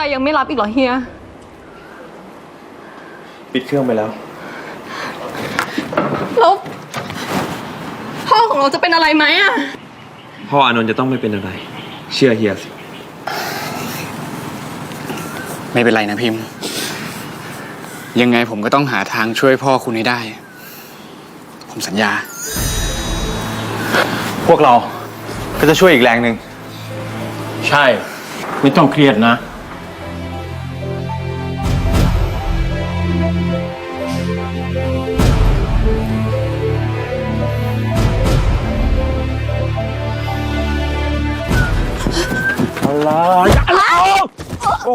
ใจยังไม่รับอีกเหรอเฮีย ปิดเครื่องไปแล้ว แล้วพ่อของเราจะเป็นอะไรไหมอะพ่ออานนท์จะต้องไม่เป็นอะไร เชื่อเฮียสิ ไม่เป็นไรนะพิมพ์ ยังไงผมก็ต้องหาทางช่วยพ่อคุณให้ได้ ผมสัญญา พวกเราก็จะช่วยอีกแรงหนึ่ง ใช่ ไม่ต้องเครียดนะ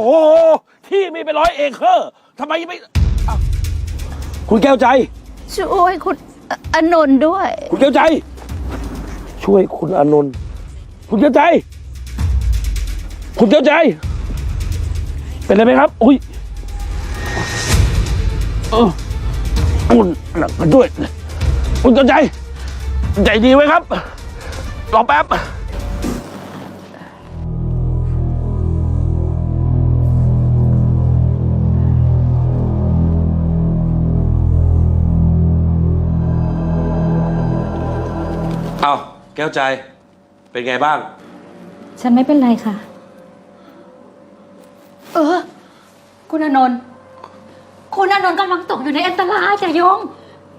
โอ้โห ที่มีเป็นร้อยเอเคอร์ทำไมยังไม่อ้าวคุณแก้วใจ ช่วยคุณอานนท์ด้วย คุณแก้วใจ ช่วยคุณอานนท์คุณแก้วใจ คุณแก้วใจ เป็นอะไรไหมครับ อุ้ยเออคุณหนักมาด้วย คุณแก้วใจ ใจดีไว้ครับ รอแป๊บ เอาแก้วใจ เป็นไงบ้าง ฉันไม่เป็นไรค่ะ เออ คุณอานนท์คุณอานนท์กำลังตกอยู่ในอันตรายจ่ายง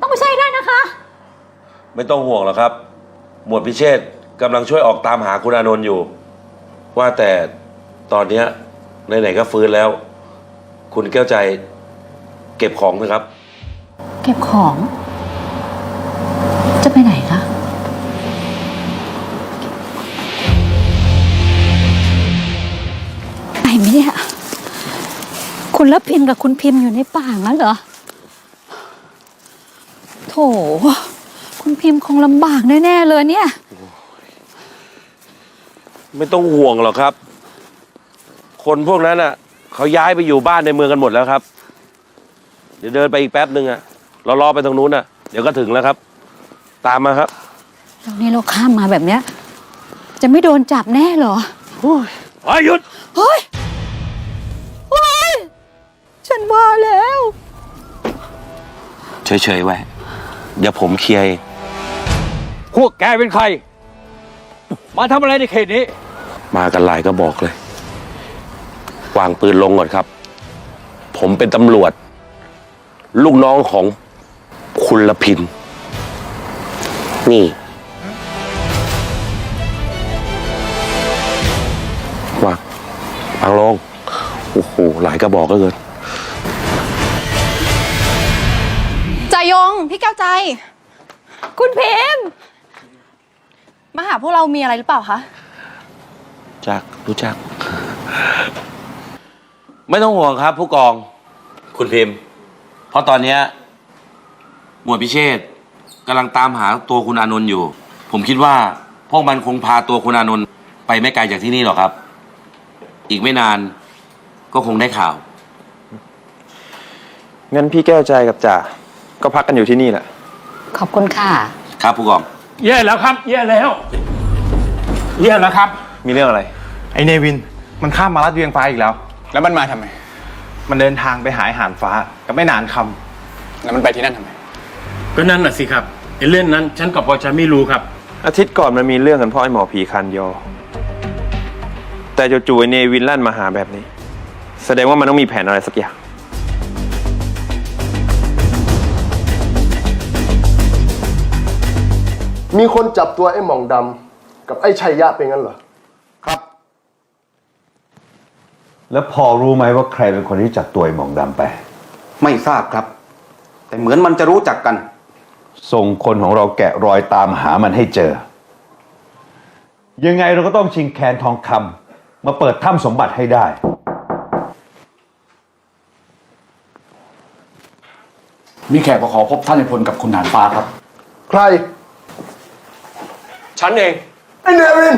ต้องไม่ใช่ได้นะคะ ไม่ต้องห่วงหรอกครับ หมวดพิเชษกำลังช่วยออกตามหาคุณอานนท์อยู่ ว่าแต่ตอนเนี้ยไหนๆก็ฟื้นแล้ว คุณแก้วใจ เก็บของนะครับ เก็บของ จะไปไหน ไปไหมเนี่ย คุณรับพิมพ์กับคุณพิมพ์อยู่ในป่างั้นเหรอ โถ คุณพิมพ์คงลำบากแน่ๆเลยเนี่ย ไม่ต้องห่วงหรอกครับ คนพวกนั้นอะเขาย้ายไปอยู่บ้านในเมืองกันหมดแล้วครับ เดี๋ยวเดินไปอีกแป๊บหนึ่งอะ เรารอไปตรงนู้นอะ เดี๋ยวก็ถึงแล้วครับ ตามมาครับแล้วนี่เราข้ามมาแบบเนี้ย จะไม่โดนจับแน่เหรอเฮ้ยหยุด เฮ้ยเฮ้ย ฉันว่าแล้ว เฉยๆไว้ เดี๋ยวผมเคลียร์เองพวกแกเป็นใคร มาทำอะไรในเขตนี้ มากันหลายก็บอกเลย วางปืนลงก่อนครับ ผมเป็นตำรวจ ลูกน้องของคุณละพิน นี่ วางวางลง โอ้โห หลายกระบอกก็เกิน ยง พี่แก้วใจ คุณพิมพ์ มาหาพวกเรามีอะไรหรือเปล่าคะ จักรู้จัก ไม่ต้องห่วงครับ ผู้กอง คุณพิมพ์ เพราะตอนเนี้ยหมวดพิเชษกำลังตามหาตัวคุณอานนท์อยู่ ผมคิดว่าพวกมันคงพาตัวคุณอานนท์ไปไม่ไกลจากที่นี่หรอกครับ อีกไม่นานก็คงได้ข่าว งั้นพี่แก้วใจกับจ่า ก็พักกันอยู่ที่นี่แหละ ขอบคุณค่ะ ครับผู้กอง แย่แล้วครับ แย่แล้ว แย่แล้วครับ มีเรื่องอะไร ไอเนวิน มันข้ามมาลัดเวียงฟ้าอีกแล้ว แล้วมันมาทำไม มันเดินทางไปหายหานฟ้า กับไม่นานคแล้วมันไปที่นั่นทำไม ก็นั่นน่ะสิครับไอ้เรื่องนั้นฉันกับปอจะไม่รู้ครับำอาทิตย์ก่อนมันมีเรื่องกันเพราะไอหมอผีคันยอ แต่จู่ๆไอเนวินลั่นมาหาแบบนี้ แสดงว่ามันต้องมีแผนอะไรสักอย่าง มีคนจับตัวไอ้หม่องดำกับไอ้ชัยยะเป็นงั้นเหรอแล้วพอรู้ไหมว่าใครเป็นคนที่จับตัวไอ้หมองดำไป ไม่ทราบครับ แต่เหมือนมันจะรู้จักกัน ส่งคนของเราแกะรอยตามหามันให้เจอ ยังไงเราก็ต้องชิงแคนทองคำมาเปิดถ้ำสมบัติให้ได้ มีแขกมาขอพบท่านในพลกับคุณหนานฟ้าครับ ใคร ฉันเอง ไอ้เนวิน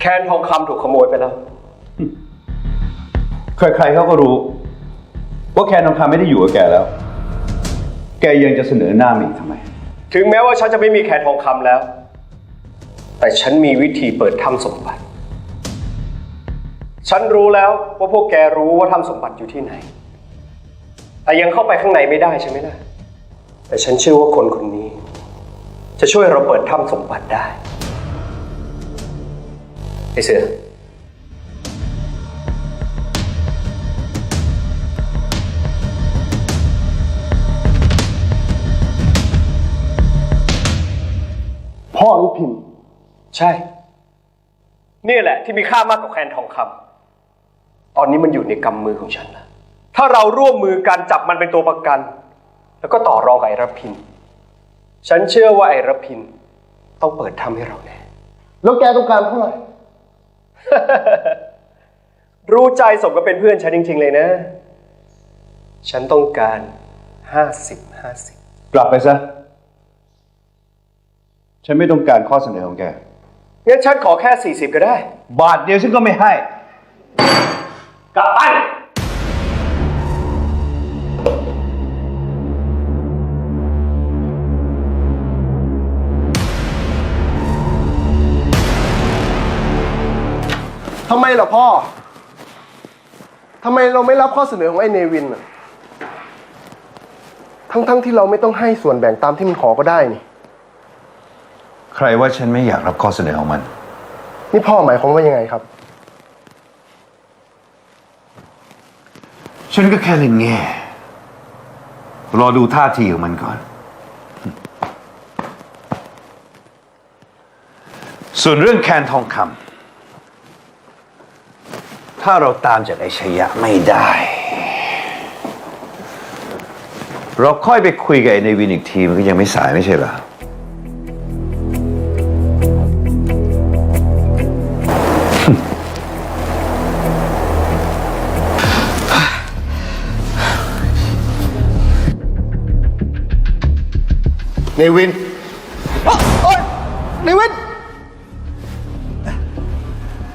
แคนทองคำถูกขโมยไปแล้ว ใครๆเขาก็รู้ ว่าแคนทองคำไม่ได้อยู่กับแกแล้ว แกยังจะเสนอหน้ามาอีกทำไม ถึงแม้ว่าฉันจะไม่มีแคนทองคำแล้ว แต่แต่ฉันมีวิธีเปิดถ้ำสมบัติ ฉันรู้แล้วว่าพวกแกรู้ว่าถ้ำสมบัติอยู่ที่ไหน แต่ยังเข้าไปข้างในไม่ได้ใช่ไหมล่ะ แต่ฉันเชื่อว่าคนคนนี้ จะช่วยเราเปิดถ้ำสมบัติได้ ไอเสือ พ่อน้องพิมพ์ ใช่ นี่แหละที่มีค่ามากกว่าแคนทองคำตอนนี้มันอยู่ในกำมือของฉันแล้วถ้าเราร่วมมือกันจับมันเป็นตัวประกัน แล้วก็ต่อรองกับไอ้รพิน ฉันเชื่อว่าไอ้รพิน ต้องเปิดถ้ำให้เราแน่ แล้วแกต้องการเท่าไหร่ รู้ใจสมกับเป็นเพื่อนฉันจริง ๆ เลยนะ ฉันต้องการห้าสิบห้าสิบกลับไปซะ ฉันไม่ต้องการข้อเสนอของแก งั้นฉันขอแค่40ก็ได้ บาทเดียวฉันก็ไม่ให้ กลับไปำไมล่ะพ่อ ทำไมเราไม่รับข้อเสนอของไอ้เนวินน่ะทั้งๆที่เราไม่ต้องให้ส่วนแบ่งตามที่มันขอก็ได้นี่ ใครว่าฉันไม่อยากรับข้อเสนอของมัน นี่พ่อหมายความว่ายังไงครับ ฉันก็แค่เล่นแง่ รอดูท่าทีของมันก่อน ส่วนเรื่องแคนทองคำ ถ้าเราตามจากไอ้ชยะไม่ได้ เราค่อยไปคุยกับไอ้ในวินอีกทีมันก็ยังไม่สายไม่ใช่เหรอเนวินโอ๊ยเนวิน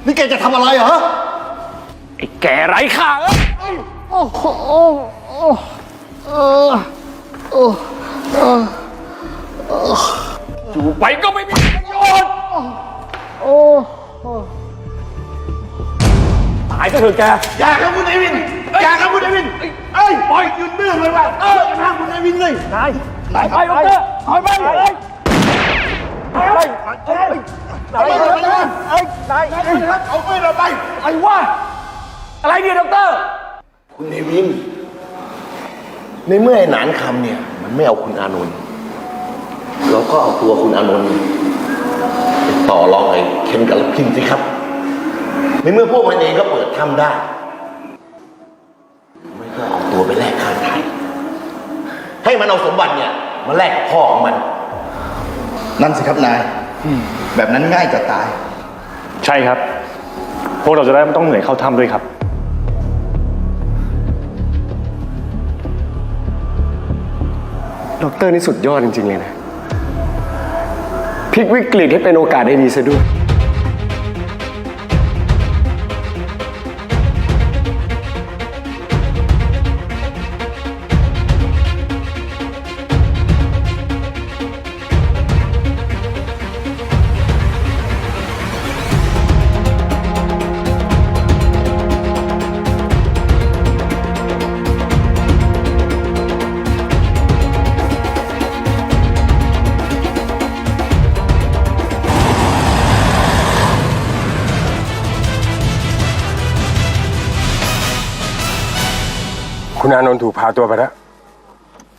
นี่แกจะทำอะไรเหรอ ไอ้แก่ไร้ค่าเอ้ยอยู่ไปก็ไม่มีประโยชน์ตายซะเถอะแก อย่าครับคุณไอวิน อย่าครับคุณไอวิน เอ้ยปล่อยหยุดดื้อเลยว่ะเอออย่าทำคุณไอวินเลยนายนายไปดอกเตอร์ถอยไปเลยไปไปไปนายนายเอ้ยนายเอาไปเราไปไอ้ว่า อะไรเนี่ยดอกเตอร์ คุณเนวิน ในเมื่อไอ้หนานคำเนี่ย มันไม่เอาคุณอานนท์เราก็เอาตัวคุณอานนท์ไปต่อรองไอ้เคนกับลพินสิครับ ในเมื่อพวกมันเองก็เปิดทำได้ไม่ก็เอาตัวไปแลกค่าไทย ให้มันเอาสมบัติเนี่ย มาแลกกับพ่อของมัน นั่นสิครับนาย แบบนั้นง่ายจะตาย ใช่ครับ พวกเราจะได้ไม่ต้องเหนื่อยเข้าถ้ำด้วยครับ ด็อกเตอร์นี่สุดยอดจริง ๆ เลยนะ พลิกวิกฤตให้เป็นโอกาสได้ดีซะด้วย คุณอานนท์ถูกพาตัวไปแล้ว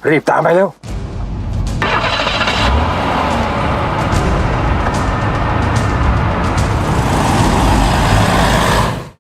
รีบตามไปเร็ว